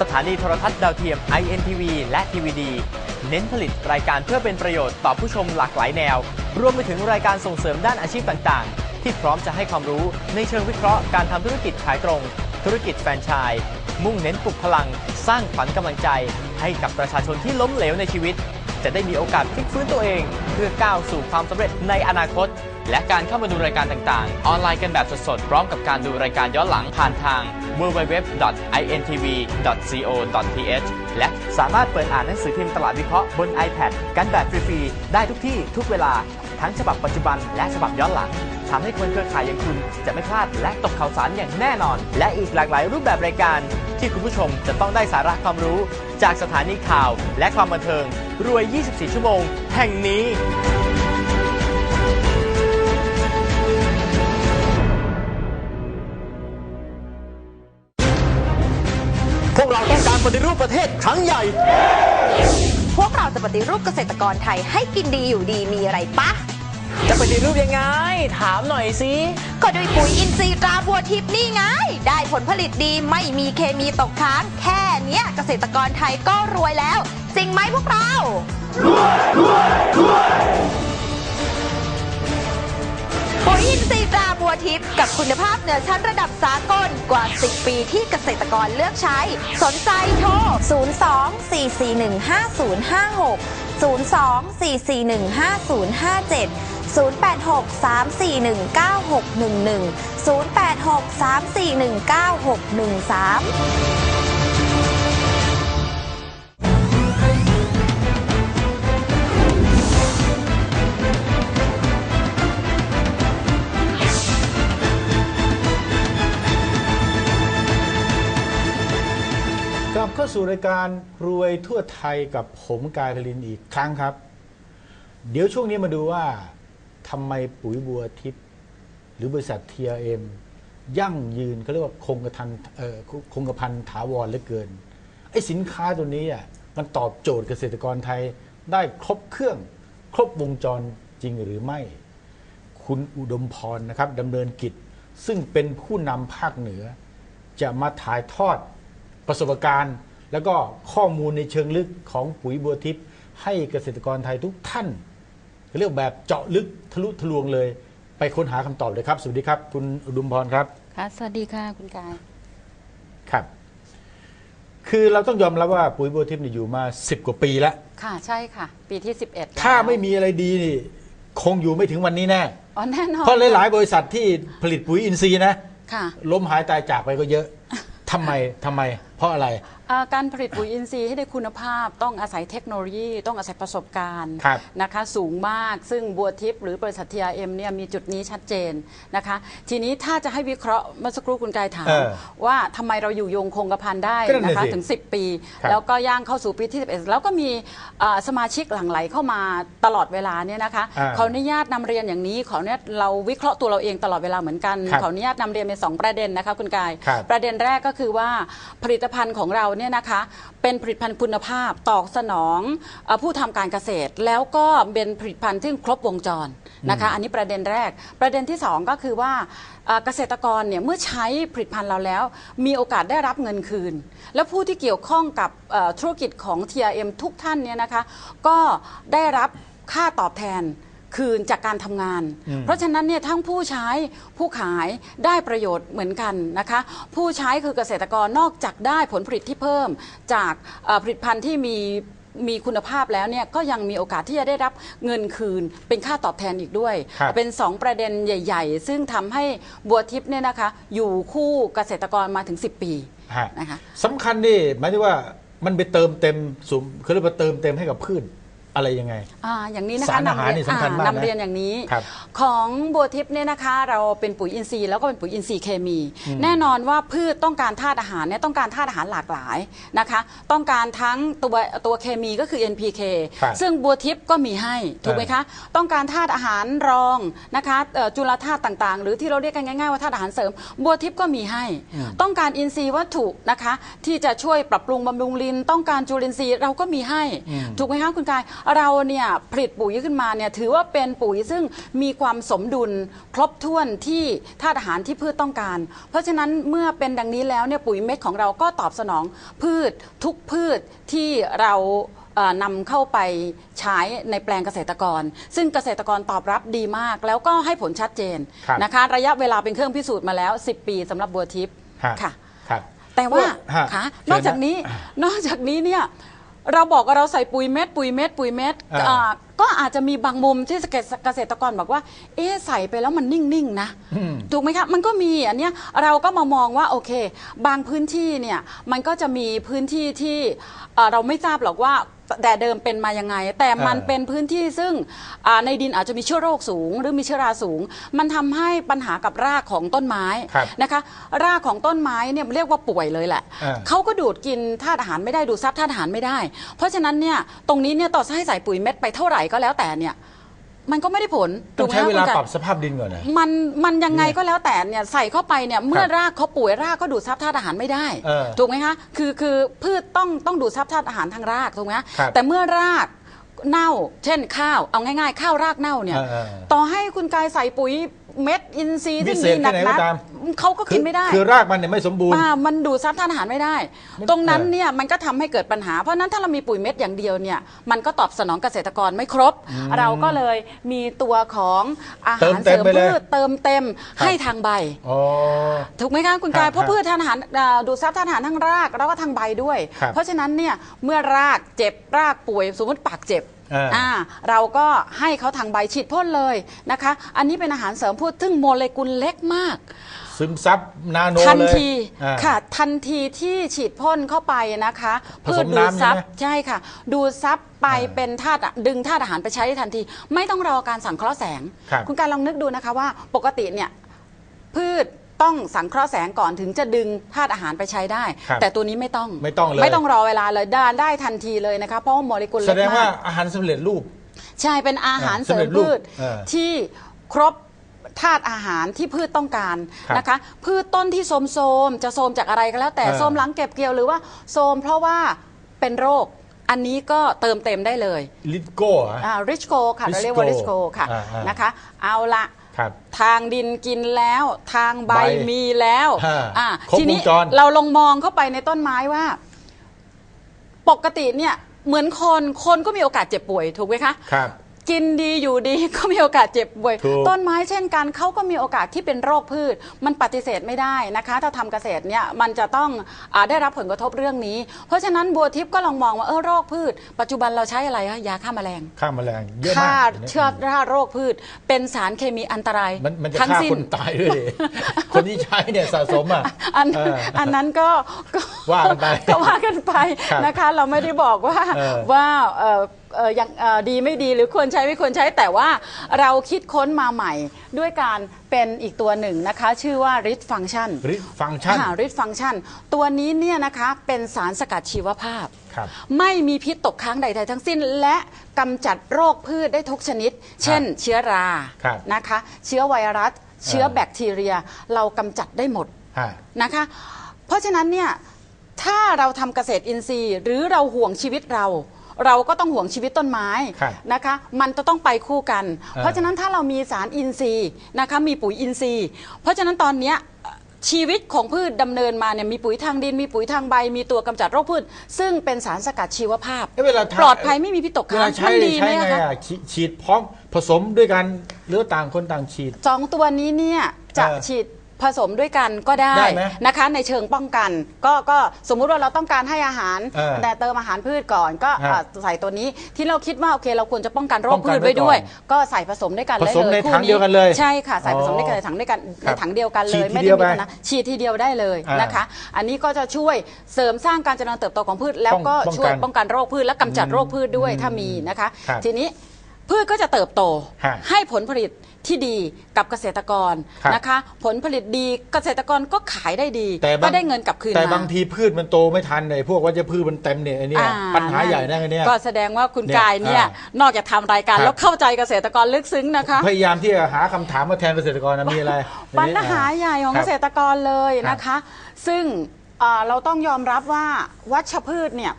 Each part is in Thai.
สถานีโทรทัศน์ดาวเทียม INTV และ TVD เน้นผลิตรายการเพื่อเป็นประโยชน์ต่อผู้ชมหลากหลายแนว รวมไปถึงรายการส่งเสริมด้านอาชีพต่างๆ ที่พร้อมจะให้ความรู้ในเชิงวิเคราะห์การทำธุรกิจขายตรง ธุรกิจแฟรนไชส์มุ่งเน้นปลุกพลัง สร้างขวัญกำลังใจ ให้กับประชาชนที่ล้มเหลวในชีวิต จะได้มีโอกาสพลิกฟื้นตัวเอง เพื่อก้าวสู่ความสำเร็จในอนาคต และการเข้ามาดูรายการต่างๆ ออนไลน์กันแบบสดๆพร้อมกับการดูรายการย้อนหลังผ่านทาง www.intv.co.th และสามารถเปิดอ่านหนังสือพิมพ์ตลาดวิเคราะห์บน iPad กันแบบฟรีๆได้ทุกที่ทุกเวลา ทั้งฉบับปัจจุบันและฉบับย้อนหลัง ทำให้คนเครือข่ายอย่างคุณจะไม่พลาดและตกข่าวสารอย่างแน่นอน และอีกหลากหลายรูปแบบรายการ ที่คุณผู้ชมจะต้องได้สาระความรู้ จากสถานีข่าว และความบันเทิง รวย 24 ชั่วโมง แห่งนี้พวกเราต้องการปฏิรูปประเทศครั้งใหญ่ พวกเราจะปฏิรูปเกษตรกรไทยให้กินดีอยู่ดีมีอะไรปะ จะปฏิรูปยังไง ถามหน่อยสิก็ด้วยปุ๋ยอินทรีย์ตราบัวทิพย์นี่ไง ได้ผลผลิตดีไม่มีเคมีตกค้าง แค่เนี้ยเกษตรกรไทยก็รวยแล้ว จริงไหมพวกเรารวยรวยรวยปุ๋ยอินทรีย์ตราบัวทิพย์กับคุณภาพเหนือชั้นระดับสากลกว่า 10 ปีที่เกษตรกรเลือกใช้ สนใจโทร 02 441 5056 02 441 5057 086 341 9611 086 341 9613กลับเข้าสู่รายการรวยทั่วไทยกับผมกายพลินอีกครั้งครับ เดี๋ยวช่วงนี้มาดูว่า ทำไมปุ๋ยบัวทิพย์หรือบริษัท TRM ยั่งยืนเขาเรียกว่าคงกระทันเอ่อคงกระพันถาวรเหลือเกินไอ้สินค้าตัวนี้อะมันตอบโจทย์เกษตรกรไทยได้ครบเครื่อง ครบวงจรจริงหรือไม่ คุณอุดมพรนะครับดำเนินกิจซึ่งเป็นผู้นำภาคเหนือ จะมาถ่ายทอดประสบการณ์ แล้วก็ข้อมูลในเชิงลึกของปุ๋ยบัวทิพย์ให้เกษตรกรไทยทุกท่าน เรียกแบบเจาะลึกทะลุทะลวงเลย ไปค้นหาคำตอบเลยครับ สวัสดีครับ คุณอุดมพรครับค่ะสวัสดีค่ะคุณกายครับ คือเราต้องยอมรับว่าปุ๋ยบัวทิพย์เนี่ยอยู่มา 10 กว่าปีแล้ว ค่ะใช่ค่ะ ปีที่ 11แล้วถ้าไม่มีอะไรดีนี่คงอยู่ไม่ถึงวันนี้แน่อ๋อแน่นอนเพราะหลายๆบริษัทที่ผลิตปุ๋ยอินทรีย์นะค่ะล้มหายตายจากไปก็เยอะทำไมทำไม เพราะอะไร อ่าการผลิตปุ๋ยอินทรีย์ให้ได้คุณภาพต้องอาศัยเทคโนโลยี ต้องอาศัยประสบการณ์ครับนะคะสูงมากซึ่งบัวทิพย์หรือบริษัท TRM เนี่ยมีจุดนี้ชัดเจนนะคะ ทีนี้ถ้าจะให้วิเคราะห์เมื่อสักครู่คุณกายถาม เออว่าทำไมเราอยู่ยงคงกระพันได้ก็นั่นนะน่ะคะสิถึง 10 ปี ครับแล้วก็ย่างเข้าสู่ปีที่ 11 แล้วก็มีอ่าสมาชิกหลั่งไหลเข้ามาตลอดเวลาเนี่ยนะคะอ่าขออนุญาตนำเรียนอย่างนี้ขออนุญาตเราวิเคราะห์ตัวเราเองตลอดเวลาเหมือนกันครับขออนุญาตนำเรียนเป็นสองประเด็นนะคะคุณกาย ครับ ประเด็นแรกก็คือว่าผลิตภัณฑ์ของเราเนี่ยนะคะเป็นผลิตภัณฑ์คุณภาพตอบสนองเออผู้ทำการเกษตร แล้วก็เป็นผลิตภัณฑ์ที่ครบวงจรนะคะ อันนี้ประเด็นแรก ประเด็นที่สองก็คือว่าเอ่อเกษตรกรเนี่ยเมื่อใช้ผลิตภัณฑ์เราแล้ว มีโอกาสได้รับเงินคืน แล้วผู้ที่เกี่ยวข้องกับเอ่อธุรกิจของ TRM ทุกท่านเนี่ยนะคะก็ได้รับค่าตอบแทน คืนจากการทำงาน เพราะฉะนั้นเนี่ยทั้งผู้ใช้ผู้ขายได้ประโยชน์เหมือนกันนะคะ ผู้ใช้คือเกษตรกรนอกจากได้ผลผลิตที่เพิ่ม จากเอ่อผลิตภัณฑ์ที่มีมีคุณภาพแล้วเนี่ยก็ยังมีโอกาสที่จะได้รับเงินคืน เป็นค่าตอบแทนอีกด้วยครับเป็น 2 ประเด็นใหญ่ ๆ ซึ่งทำให้บัวทิพย์เนี่ยนะคะ อยู่คู่เกษตรกรมาถึง 10 ปีฮะนะคะสำคัญนี่หมายถึงว่ามันไปเติมเต็มสมเขาเรียกว่าเติมเต็มให้กับพืช อะไรยังไง อ่าอย่างนี้นะสาคะรอาหารนำเรียนนี่สำคัญมากนะอ่นำเรียนอย่างนี้ ครับของบัวทิพย์เนี่ยนะคะเราเป็นปุ๋ยอินทรีย์แล้วก็เป็นปุ๋ยอินทรีย์เคมี แน่นอนว่าพืชต้องการธาตุอาหารเนี่ยต้องการธาตุอาหารหลากหลายนะคะ ต้องการทั้งตัวตัวเคมีก็คือ NPK ครับซึ่งบัวทิพย์ก็มีให้ถูกไหมคะต้องการธาตุอาหารรองนะคะเอ่อจุลธาตุต่างๆ หรือที่เราเรียกกันง่ายๆว่าธาตุอาหารเสริม บัวทิพย์ก็มีให้ ต้องการอินทรีย์วัตถุนะคะที่จะช่วยปรับปรุงบำรุงลินต้องการจุลินทรีย์เราก็มีให้ ถูกไหมคะคุณกายเราเนี่ยผลิตปุ๋ยขึ้นมาเนี่ยถือว่าเป็นปุ๋ยซึ่งมีความสมดุลครบถ้วนที่ธาตุอาหารที่พืชต้องการ เพราะฉะนั้นเมื่อเป็นดังนี้แล้วเนี่ยปุ๋ยเม็ดของเราก็ตอบสนองพืชทุกพืชที่เราเอ่อนำเข้าไปใช้ในแปลงเกษตรกร ซึ่งเกษตรกรตอบรับดีมาก แล้วก็ให้ผลชัดเจนครับนะคะ ระยะเวลาเป็นเครื่องพิสูจน์มาแล้ว 10 ปีสำหรับบัวทิพย์ฮะค่ะครับแต่ว่าฮะค่ะเชิญนะนอกจากนี้นอกจากนี้เนี่ย เราบอกว่าเราใส่ปุ๋ยเม็ดปุ๋ยเม็ดปุ๋ยเม็ดอ่า อ่าก็อาจจะมีบางมุมที่เกษตรกรบอกว่า เอ๊ะใส่ไปแล้วมันนิ่งๆนะถูกไหมคะมันก็มีอันเนี้ยเราก็มามองว่าโอเค บางพื้นที่เนี่ยมันก็จะมีพื้นที่ที่เอ่อเราไม่ทราบหรอกว่า แต่เดิมเป็นมายังไง แต่มันเออเป็นพื้นที่ซึ่งอ่าในดินอาจจะมีเชื้อโรคสูง หรือมีเชื้อราสูง มันทำให้ปัญหากับรากของต้นไม้ครับนะคะรากของต้นไม้เนี่ยเรียกว่าป่วยเลยแหละเออเขาก็ดูดกินธาตุอาหารไม่ได้ดูดซับธาตุอาหารไม่ได้ เพราะฉะนั้นเนี่ยตรงนี้เนี่ยต่อให้ใส่ปุ๋ยเม็ดไปเท่าไหร่ก็แล้วแต่เนี่ย มันก็ไม่ได้ผลต้องใช้ถูกไหมเวลาคุณไก่ปรับสภาพดินก่อนนะ มันมันยังไงก็แล้วแต่เนี่ยใส่เข้าไปเนี่ยเมื่อครับรากเขาป่วยรากก็ดูดซับธาตุอาหารไม่ได้ เออถูกไหมคะคือคือพืชต้องต้องดูดซับธาตุอาหารทางรากถูกไหมคะครับแต่เมื่อรากเน่า เช่นข้าวเอาง่ายๆ ข้าวรากเน่าเนี่ยเออเออต่อให้คุณกายใส่ปุ๋ย เม็ดอินทรีย์ที่วิเศมีษหนักแค่ไหนก็นะตามเขาก็กินไม่ได้ คือรากมันเนี่ยไม่สมบูรณ์ อ่ามันดูดซับธาตุอาหารไม่ได้มันตรงนั้นเออเนี่ยมันก็ทำให้เกิดปัญหา เพราะฉะนั้นถ้าเรามีปุ๋ยเม็ดอย่างเดียวเนี่ยมันก็ตอบสนองเกษตรกรไม่ครบ เราก็เลยมีตัวของอาเติหามรเต็เสมริมไปเลยพืชเติมเต็มให้ทางใบ อ๋อ ถูกไหมคะคุณกายครับเพราะพืชทานอาหารอ่าดูดซับทานอาหารทั้งรากแล้วก็ทางใบด้วย ครับเพราะฉะนั้นเนี่ยเมื่อรากเจ็บรากป่วยสมมติปากเจ็บ อ่าอ่าเราก็ให้เขาทางใบฉีดพ่นเลยนะคะ อันนี้เป็นอาหารเสริมพืชซึ่งโมเลกุลเล็กมาก ซึมซับนาโนทันเลยทีอ่า ค่ะทันทีที่ฉีดพ่นเข้าไปนะคะผสมดูดซับน้ำใช่ไหมใช่ค่ะ ดูดซับไปอ่าเป็นธาตุดึงธาตุอาหารไปใช้ได้ทันที ไม่ต้องรอการสังเคราะห์แสงครับ ณการลองนึกดูนะคะว่าปกติเนี่ยพืช ต้องสังเคราะห์แสงก่อนถึงจะดึงธาตุอาหารไปใช้ได้ ครับแต่ตัวนี้ไม่ต้องไม่ต้องเลย ไม่ต้องรอเวลาเลยได้ได้ทันทีเลยนะคะเพราะว่าโมเลกุลแสเล็กดงว่า มาก อาหารสำเร็จรูป ใช่เป็นอาหารอ่าเสริสำเร็มจรูปพืชเออที่ครบธาตุอาหารที่พืชต้องการครับนะคะ พืชต้นที่โทรมโทรมๆจะโทรมจากอะไรก็แล้ว แต่เออโทรมหลังเก็บเกี่ยวหรือว่าโทรมเพราะว่าเป็นโรคอันนี้ก็เติมเต็มได้เลยลิโก้เหรอ ริชโกค่ะเราเรียกว่าริชโก Risco ค่ะอ่าอ่านนะคะ เอาละ ครับทางดินกินแล้ว ทางใบใบมีแล้วฮะอ่าครบทีนี้วงจร เราลองมองเข้าไปในต้นไม้ว่า ปกติเนี่ยเหมือนคนคนก็มีโอกาสเจ็บป่วยถูกไหมคะ ครับ กินดีอยู่ดีก็มีโอกาสเจ็บป่วย ถูกต้นไม้เช่นกันเขาก็มีโอกาสที่เป็นโรคพืช มันปฏิเสธไม่ได้นะคะ ถ้าทำเกษตรเนี่ยมันจะต้องอาได้รับผลกระทบเรื่องนี้ เพราะฉะนั้นบัวทิพย์ก็ลองมองว่าเออโรคพืช ปัจจุบันเราใช้อะไรคะยาฆ่าแมลงฆ่าแมลงเยอะฆ่ามากเชื้อราโรคพืช เป็นสารเคมีอันตรายมันมันจะทั้งฆ่าสิ้นคนตายด้วยดิคนที่ใช้เนี่ยสะสมอะอันเออ อันนั้นก็ก็ว่ากันไปก็ว่ากันไปครับนะคะ เราไม่ได้บอกว่าเออว่าเอ่อ เอ่อยังเอ่อดีไม่ดีหรือควรใช้ไม่ควรใช้แต่ว่าเราคิดค้นมาใหม่ ด้วยการเป็นอีกตัวหนึ่งนะคะ ชื่อว่า RIT Function ริฟังก์ชัน ค่ะ RIT Function ตัวนี้เนี่ยนะคะเป็นสารสกัดชีวภาพ ครับ ไม่มีพิษตกค้างใด ๆ ทั้งสิ้น และกำจัดโรคพืชได้ทุกชนิด เช่น เชื้อราครับนะคะ เชื้อไวรัส เชื้อแบคทีเรีย เรากำจัดได้หมด ฮะ นะคะ เพราะฉะนั้นเนี่ยถ้าเราทำเกษตรอินทรีย์ หรือเราห่วงชีวิตเรา เราก็ต้องห่วงชีวิตต้นไม้ครับนะคะ มันจะต้องไปคู่กันเออเพราะฉะนั้นถ้าเรามีสารอินทรีย์นะคะมีปุ๋ยอินทรีย์ เพราะฉะนั้นตอนเนี้ยชีวิตของพืชดำเนินมาเนี่ยมีปุ๋ยทางดิน มีปุ๋ยทางใบ มีตัวกำจัดโรคพืช ซึ่งเป็นสารสกัดชีวภาพ เอ้ยเวลาทาปลอดภัยไม่มีพิษตกเวค้าลางใช้มันดีใช้ไหมไงคะ อะฉีฉีดพร้อมผสมด้วยกันหรือต่างคนต่างฉีด สองตัวนี้เนี่ยจะเออฉีด ผสมด้วยกันก็ได้ได้ไหมนะคะในเชิงป้องกัน ก็ก็สมมุติว่าเราต้องการให้อาหาร เออแต่เติมอาหารพืชก่อน ก็ฮะอะใส่ตัวนี้ที่เราคิดว่าโอเคเราควรจะป้องกันโรป้คองกันพืชไว้ด้วยไว้ก่อนก็ใส่ผสมด้วยกันผสมได้เลยในคู่ถังเดียวกันเลยใช่ค่ะใส่ผสมอ๋อด้วยกันในถังด้วยกันครัในบถังเดียวกันเลฉียดทีไม่เดีได้ยวมีไปปัญหาฉีดทีเดียวได้เลยอ่านนะคะ อันนี้ก็จะช่วยเสริมสร้างการเจริญเติบโตของพืช แล้วก็ป้องช่วยกัน ป้องกันโรคพืชและกำจัดโรคพืชด้วยอืมถ้ามีนะคะ ครับ ทีนี้ พืชก็จะเติบโต ฮะให้ผลผลิตที่ดีกับเกษตรกรครับนะคะ ผลผลิตดีเกษตรกรก็ขายได้ดี แต่ก็บางได้เงินกลับคืนแต่มาบางทีพืชมันโตไม่ทันเลยพวกวัชพืชมันเต็มเนี่ยไอ้เนี่ยอ่าปัญหาใหญ่นะไอ้เนี่ย ก็แสดงว่าคุณเนี่ยกายเนี่ยอ่านอกจากทำรายการครับ แล้วเข้าใจเกษตรกรลึกซึ้งนะคะ พยายามที่จะหาคำถามมาแทนเกษตรกรนะมีอะไรปัญหาใหญ่ของคเกรับ ษตรกรเลยครับนะคะ ซึ่งเอ่อเราต้องยอมรับว่าวัชพืชเนี่ย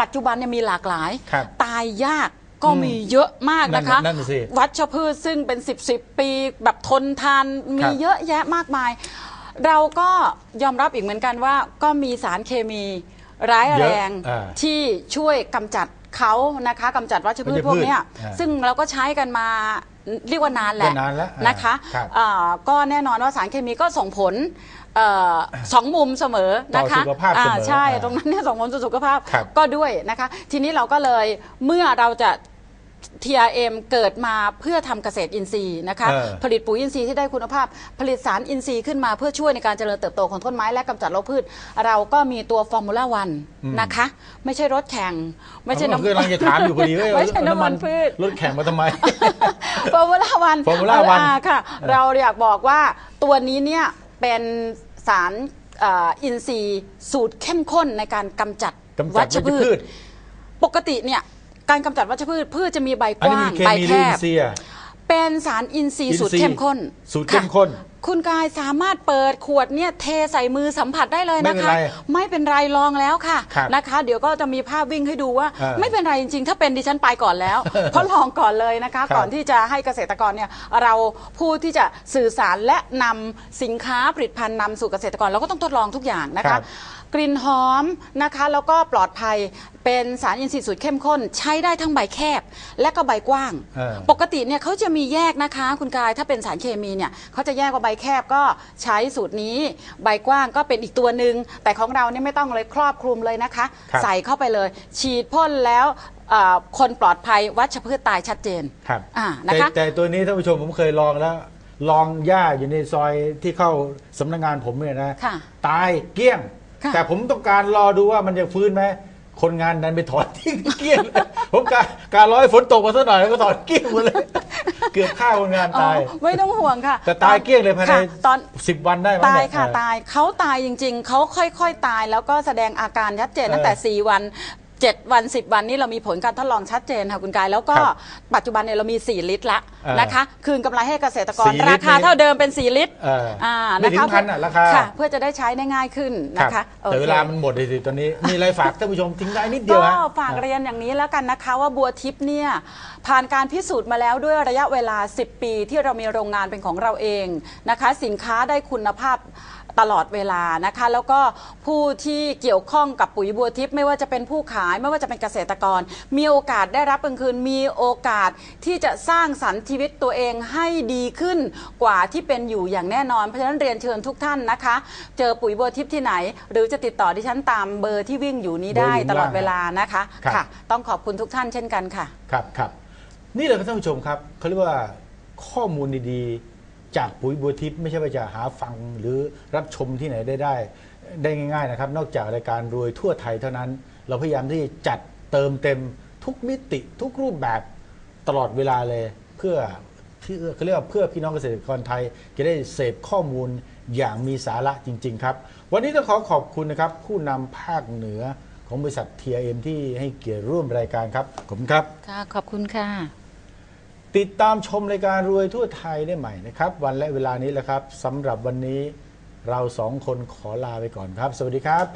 ปัจจุบันเนี่ยมีหลากหลาย ครับตายยาก ก็มีเยอะมากนะคะ นั่นน่ะสิ วัชพืชซึ่งเป็น 10บสปีแบบทนทานคมีรับเยอะแยะมากมาย เราก็ยอมรับอีกเหมือนกันว่า ก็มีสารเคมีร้ายแรงเยอะอ่าที่ช่วยกำจัดเขานะคะกำจัดวัชพืชวัชพืชพวกเนี้ยอ่าซึ่งเราก็ใช้กันมาเรียกว่านานแหละก็นานแล้วอ่านนะคะครับ อ่าก็แน่นอนว่าสารเคมีก็ส่งผล เอ่อสองมุมเสมอนะคะต่อสุขภาพเสมอใช่อ่าตรงนั้นเนี่ยส่งผลต่อสุขภาพครับก็ด้วยนะคะ ทีนี้เราก็เลยเมื่อเราจะ TRM เกิดมาเพื่อทำเกษตรอินทรีย์นะคะเออผลิตปุ๋ยอินทรีย์ที่ได้คุณภาพ ผลิตสารอินทรีย์ขึ้นมาเพื่อช่วยในการเจริญเติบโตของต้นไม้และกำจัดโรคพืช เราก็มีตัวฟอร์มูล่าวันนะคะ ไม่ใช่รถแข่ง ไม่ใช่ผมน้ำกำลังจะถามอยู่พอดีว่าไม่ใช่น้ำมันพืช รถแข่งมาทำไม ฟอร์มูล่าวัน Formula One ค่ะเราอยากบอกว่าตัวนี้เนี่ย เป็นสารเอ่ออินทรีย์สูตรเข้มข้นในการกำจัดกำจัดวัชพืวัชพืช ช ปกติเนี่ยการกำจัดวัชพืชพืชจะมีใบอันกนี้ว้ามีงเคใบมีแคลินบ เซีย เป็นสารอินทรีย์สูตรเข้มข้นสูตรเข้มข้น ค่ะ คุณกายสามารถเปิดขวดเนี่ยเทใส่มือสัมผัสได้เลยนะคะไม่เป็นไรไม่เป็นไรลองแล้วค่ะครับนะคะ เดี๋ยวก็จะมีภาพวิ่งให้ดูว่า เออไม่เป็นไรจริงๆ ถ้าเป็นดิฉันไปก่อนแล้ว เพราะลองก่อนเลยนะคะ ครับก่อนที่จะให้เกษตรกรเนี่ยเราผู้ที่จะสื่อสารและนำสินค้าผลิตภัณฑ์นำสู่เกษตรกรเราก็ต้องทดลองทุกอย่างนะครัคะ บ กลิ่นหอมนะคะ แล้วก็ปลอดภัยเป็นสารอินทรีย์สูตรเข้มข้น ใช้ได้ทั้งใบแคบและก็ใบกว้าง เออ ปกติเนี่ยเขาจะมีแยกนะคะ คุณกายถ้าเป็นสารเคมีเนี่ยเขาจะแยกว่าใบแคบก็ใช้สูตรนี้ ใบกว้างก็เป็นอีกตัวหนึ่งแต่ของเราเนี่ยไม่ต้องเลยครอบคลุมเลยนะคะ ครับ ใส่เข้าไปเลย ฉีดพ่นแล้วเอ่อคนปลอดภัยวัชพืชตายชัดเจนครับอ่าแต่นะคะ แต่ตัวนี้ท่านผู้ชมผมเคยลองแล้ว ลองหญ้าอยู่ในซอยที่เข้าสำนักงานผมเนี่ยนะ ค่ะ ตายเกลี้ยงค่ะ แต่ผมต้องการรอดูว่ามันจะฟื้นไหมคนงานนั้นไปถอนทิ้งเกลี้ยงเลยผมการการรอให้ฝนตกมาสักหน่อยแล้วก็ถอนเกลี้ยงหมดเลย เกือบฆ่าคนงานตาย อ๋อไม่ต้องห่วงค่ะแต่ตายเกลี้ยงเลยภายในค่ะตอน สิบวันได้ไหมตายเนี่ ค่ะเออตายเขาตายจริงๆ เขาค่อยๆ ตายแล้วก็แสดงอาการชัดเจนเออตั้งแต่4วัน 7 วัน 10 วันนี้เรามีผลการทดลองชัดเจนค่ะคุณกาย แล้วก็ครับปัจจุบันเนี่ยเรามี 4 ลิตรละเออนะคะ คืนกำไรให้เกษตรกร สี่ลิตรราคาเท่าเดิมเป็น 4 ลิตรเอออ่าไม่ถึงนะคะพันอะราคา ค่ะ เพื่อจะได้ใช้ได้ง่ายขึ้นนะครัคะบโอแต่คเวลามันหมดเลยสิตอนนี้ มีอะไรฝากท่านผู้ชมทิ้งได้นิดเดียวก็ฮะ ฝากเรียนอย่างนี้แล้วกันนะคะว่าบัวทิพย์เนี่ยผ่านการพิสูจน์มาแล้วด้วยระยะเวลา 10 ปีที่เรามีโรงงานเป็นของเราเองนะคะ สินค้าได้คุณภาพตลอดเวลานะคะ แล้วก็ผู้ที่เกี่ยวข้องกับปุ๋ยบัวทิพย์ไม่ว่าจะเป็นผู้ขาย ไม่ว่าจะเป็นเกษตรกร มีโอกาสได้รับกลางคืน มีโอกาสที่จะสร้างสรรค์ชีวิตตัวเองให้ดีขึ้นกว่าที่เป็นอยู่อย่างแน่นอน เพราะฉะนั้นเรียนเชิญทุกท่านนะคะ เจอปุ๋ยบัวทิพย์ที่ไหน หรือจะติดต่อดิฉันตามเบอร์ที่วิ่งอยู่นี้ได้เบอร์อยู่ตลอดล่างเวลานะคะครับ ค่ะ ต้องขอบคุณทุกท่านเช่นกันค่ะ ครับครับนี่แหละครับท่านผู้ชมครับเขาเรียกว่าข้อมูลดีๆ จากปุ๋ยบัวทิพย์ไม่ใช่ว่าจะหาฟังหรือรับชมที่ไหนได้ได้ได้ง่าย ๆนะครับ นอกจากรายการรวยทั่วไทยเท่านั้น เราพยายามที่จัดเติมเต็มทุกมิติทุกรูปแบบตลอดเวลาเลยเพื่อที่เขาเรียกว่าเพื่อพี่น้องเกษตรกรไทยจะได้เสพข้อมูลอย่างมีสาระจริง ๆ ครับ วันนี้ต้องขอขอบคุณนะครับ ผู้นำภาคเหนือของบริษัท TRM ที่ให้เกียรติร่วมรายการครับ ขอบคุณครับ ค่ะ ขอบคุณค่ะ ติดตามชมรายการรวยทั่วไทยได้ใหม่นะครับ วันและเวลานี้แหละครับสำหรับวันนี้เราสองคนขอลาไปก่อนครับ สวัสดีครับ